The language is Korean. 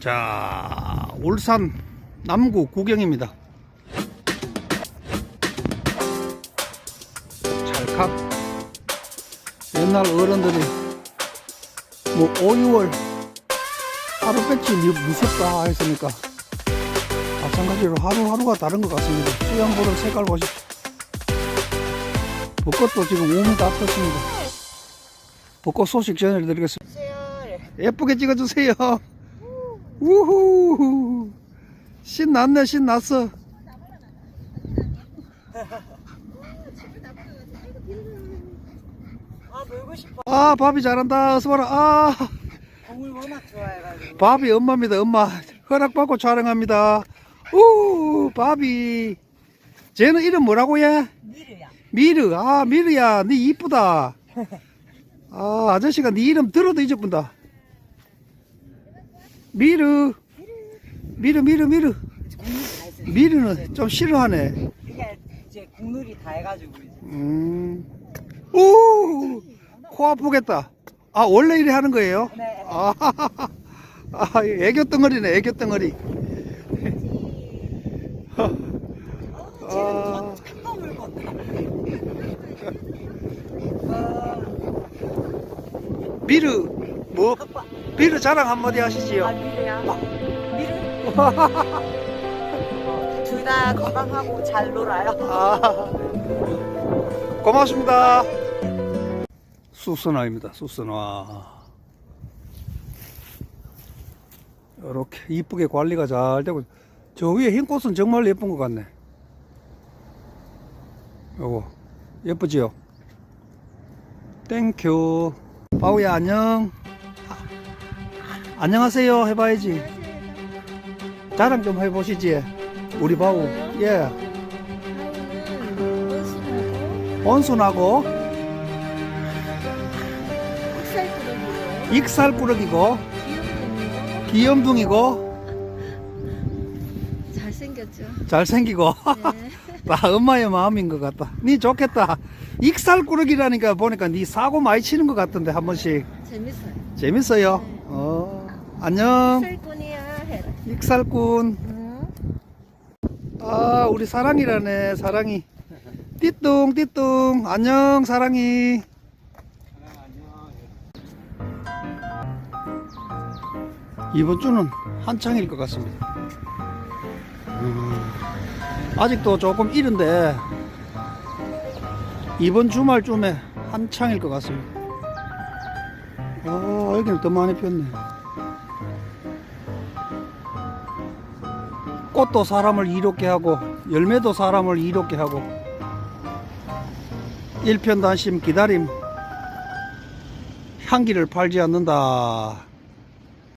자, 울산 남구 구경입니다. 찰칵. 옛날 어른들이 뭐 5, 6월 하루 배치 무섭다 했으니까 마찬가지로 하루하루가 다른 것 같습니다. 수양보를 색깔 보십시오. 벚꽃도 지금 우미 다 폈습니다. 벚꽃 소식 전해드리겠습니다. 예쁘게 찍어주세요. 우후. 신났네, 신났어. 아 놀고 싶어. 아, 밥이 잘한다. 어서 봐라. 아, 공을 워낙 좋아해가지고. 밥이 엄마입니다, 엄마. 허락받고 촬영합니다. 우, 밥이. 쟤는 이름 뭐라고 해? 미르야. 미르. 아, 미르야. 니 이쁘다. 아, 아저씨가 네 이름 들어도 잊어본다. 미르. 미르, 미르, 미르. 미르는 좀 싫어하네. 그게 이제 국물이 다 해가지고 이제. 음. 오! 코 아프겠다. 아, 원래 이래 하는 거예요? 네. 아, 아 애교 덩어리네, 애교 덩어리. 아, 큰거 물고. 아, 미르, 뭐. 미르 자랑 한마디 하시지요? 아 미르야. 미르. 둘 다 건강하고 잘 놀아요. 아, 고맙습니다. 수선화입니다, 수선화. 이렇게 이쁘게 관리가 잘 되고, 저 위에 흰 꽃은 정말 예쁜 것 같네. 요거, 예쁘지요? 땡큐. 바우야, 안녕. 아, 안녕하세요. 해봐야지. 자랑 좀 해보시지. 우리 바우. 예. 온순하고 익살꾸러기고 귀염둥이고 잘생겼죠? 잘생기고 네. 다 엄마의 마음인 것 같다. 니 좋겠다. 익살꾸러기라니까 보니까 니 사고 많이 치는 것 같던데 한 번씩 재밌어요. 재밌어요. 어 안녕 살꾼이야 해라. 익살꾼. 응? 아 우리 사랑이라네 사랑이. 띠뚱 띠뚱 안녕 사랑이. 이번 주는 한창일 것 같습니다. 음, 아직도 조금 이른데 이번 주말쯤에 한창일 것 같습니다. 아 여기는 더 많이 피었네. 꽃도 사람을 이롭게 하고 열매도 사람을 이롭게 하고 일편단심 기다림 향기를 팔지 않는다.